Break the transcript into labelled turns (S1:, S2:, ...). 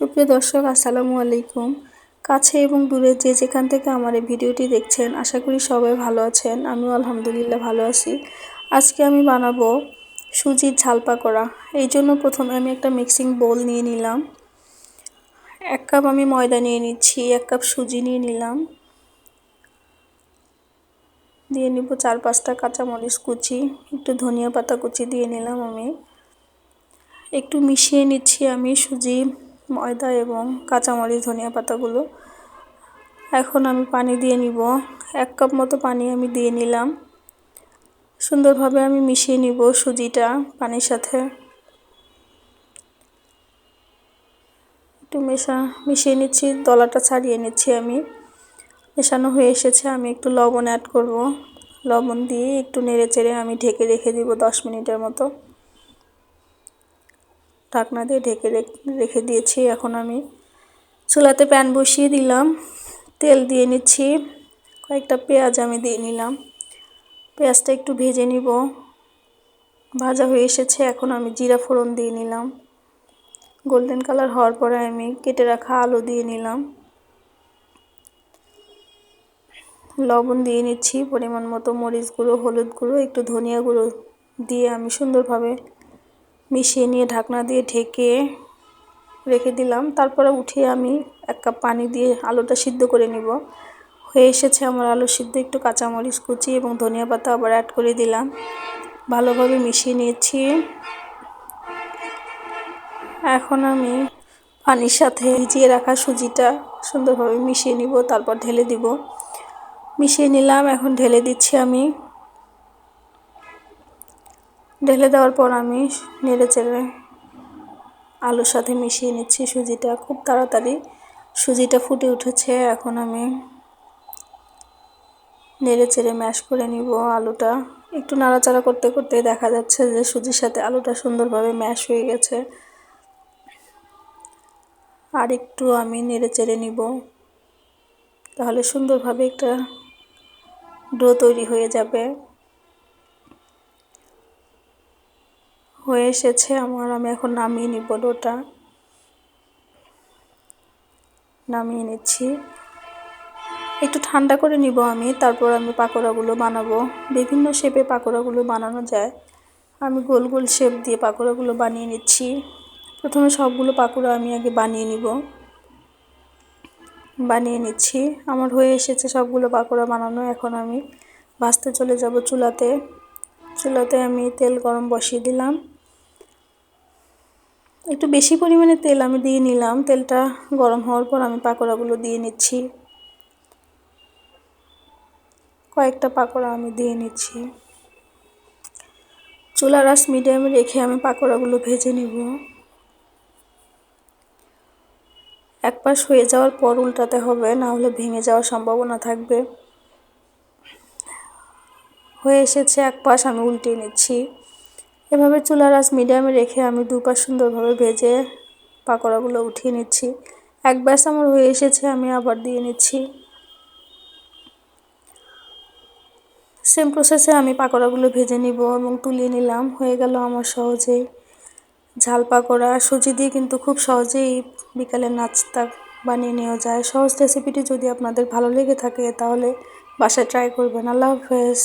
S1: সুপ্রিয় দর্শক, আসসালামু আলাইকুম। কাছে এবং দূরে যে যেখান থেকে আমার এই ভিডিওটি দেখছেন, আশা করি সবাই ভালো আছেন। আমিও আলহামদুলিল্লাহ ভালো আছি। আজকে আমি বানাবো সুজির ঝালপা করা এই জন্য প্রথমে আমি একটা মিক্সিং বোল নিয়ে নিলাম। এক কাপ আমি ময়দা নিয়ে নিচ্ছি, এক কাপ সুজি নিয়ে নিলাম। দিয়ে নিব চার পাঁচটা কাঁচামরিচ কুচি, একটু ধনিয়া পাতা কুচি দিয়ে নিলাম আমি। একটু মিশিয়ে নিচ্ছি আমি সুজি ময়দা এবং কাঁচামরিচ, ধনিয়া পাতাগুলো। এখন আমি পানি দিয়ে নিব। এক কাপ মতো পানি আমি দিয়ে নিলাম। সুন্দরভাবে আমি মিশিয়ে নিব সুজিটা পানির সাথে। একটু মেশা, মিশিয়ে নিচ্ছি, দলাটা ছাড়িয়ে নিচ্ছি আমি। মেশানো হয়ে এসেছে, আমি একটু লবণ অ্যাড করব। লবণ দিয়ে একটু নেড়ে চেড়ে আমি ঢেকে রেখে দিব দশ মিনিটের মতো। ঢাকনা দিয়ে ঢেকে রেখে দিয়েছি। এখন আমি চুলাতে প্যান বসিয়ে দিলাম। তেল দিয়ে নিচ্ছি। কয়েকটা পেঁয়াজ আমি দিয়ে নিলাম। পেঁয়াজটা একটু ভেজে নিব। ভাজা হয়ে এসেছে। এখন আমি জিরা ফোড়ন দিয়ে নিলাম। গোল্ডেন কালার হওয়ার পরে আমি কেটে রাখা আলু দিয়ে নিলাম। লবণ দিয়ে নিচ্ছি। পরিমাণ মতো মরিচ গুঁড়ো, হলুদ গুঁড়ো, একটু ধনিয়া গুঁড়ো দিয়ে আমি সুন্দরভাবে মিশিয়ে নিয়ে ঢাকনা দিয়ে ঢেকে রেখে দিলাম। তারপরে উঠিয়ে আমি এক কাপ পানি দিয়ে আলুটা সিদ্ধ করে নিব। হয়ে এসেছে আমার আলু সিদ্ধ, একটু কাঁচামরিচ কুচি এবং ধনিয়া পাতা আবার অ্যাড করে দিলাম। ভালোভাবে মিশিয়ে নিয়েছি। এখন আমি পানির সাথে ভিজিয়ে রাখা সুজিটা সুন্দরভাবে মিশিয়ে নিব, তারপর ঢেলে দিব। মিশিয়ে নিলাম, এখন ঢেলে দিচ্ছি আমি ঢেলে দেওয়ার পর আমি নেড়ে চেড়ে আলুর সাথে মিশিয়ে নিচ্ছি সুজিটা। খুব তাড়াতাড়ি সুজিটা ফুটে উঠেছে, এখন আমি নেড়ে চেড়ে ম্যাশ করে নিব আলুটা। একটু নাড়াচাড়া করতে করতে দেখা যাচ্ছে যে সুজির সাথে আলুটা সুন্দরভাবে ম্যাশ হয়ে গেছে। আর একটু আমি নেড়ে চেড়ে নিব, তাহলে সুন্দরভাবে একটা ডো তৈরি হয়ে যাবে। হয়ে এসেছে, আমার, আমি এখন নামিয়ে নিব ডোটা। নামিয়ে নিচ্ছি। একটু ঠান্ডা করে নিব আমি, তারপর আমি পাকোড়াগুলো বানাবো। বিভিন্ন শেপে পাকোড়াগুলো বানানো যায়। আমি গোল গোল শেপ দিয়ে পাকোড়াগুলো বানিয়ে নিচ্ছি। প্রথমে সবগুলো পাকোড়া আমি আগে বানিয়ে নিব। বানিয়ে নিচ্ছি। আমার হয়ে এসেছে সবগুলো পাকোড়া বানানো। এখন আমি ভাজতে চলে যাব চুলাতে। চুলাতে আমি তেল গরম বসিয়ে দিলাম। একটু বেশি পরিমাণে তেল আমি দিয়ে নিলাম। তেলটা গরম হওয়ার পর আমি পাকোড়াগুলো দিয়ে নিচ্ছি। কয়েকটা পাকোড়া আমি দিয়ে নিচ্ছি। চুলা রাস মিডিয়ামে রেখে আমি পাকোড়াগুলো ভেজে নিব। এক পাশ হয়ে যাওয়ার পর উল্টাতে হবে, না হলে ভেঙে যাওয়ার সম্ভাবনা থাকবে। হয়ে এসেছে, এক পাশ আমি উল্টে নিচ্ছি। এভাবে চুলার আঁচ মিডিয়ামে রেখে আমি দুপাশ সুন্দরভাবে ভেজে পাকোড়াগুলো উঠিয়ে নিচ্ছি। এক ব্যাস আমার হয়ে এসেছে, আমি আবার দিয়ে নিচ্ছি। সেম প্রসেসে আমি পাকোড়াগুলো ভেজে নিব এবং তুলিয়ে নিলাম। হয়ে গেল আমার সহজেই ঝাল পাকোড়া। সুজি দিয়ে কিন্তু খুব সহজেই বিকালে নাস্তা বানিয়ে নেওয়া যায়। সহজ রেসিপিটি যদি আপনাদের ভালো লেগে থাকে তাহলে বাসায় ট্রাই করবেন। আল্লাহ হাফেজ।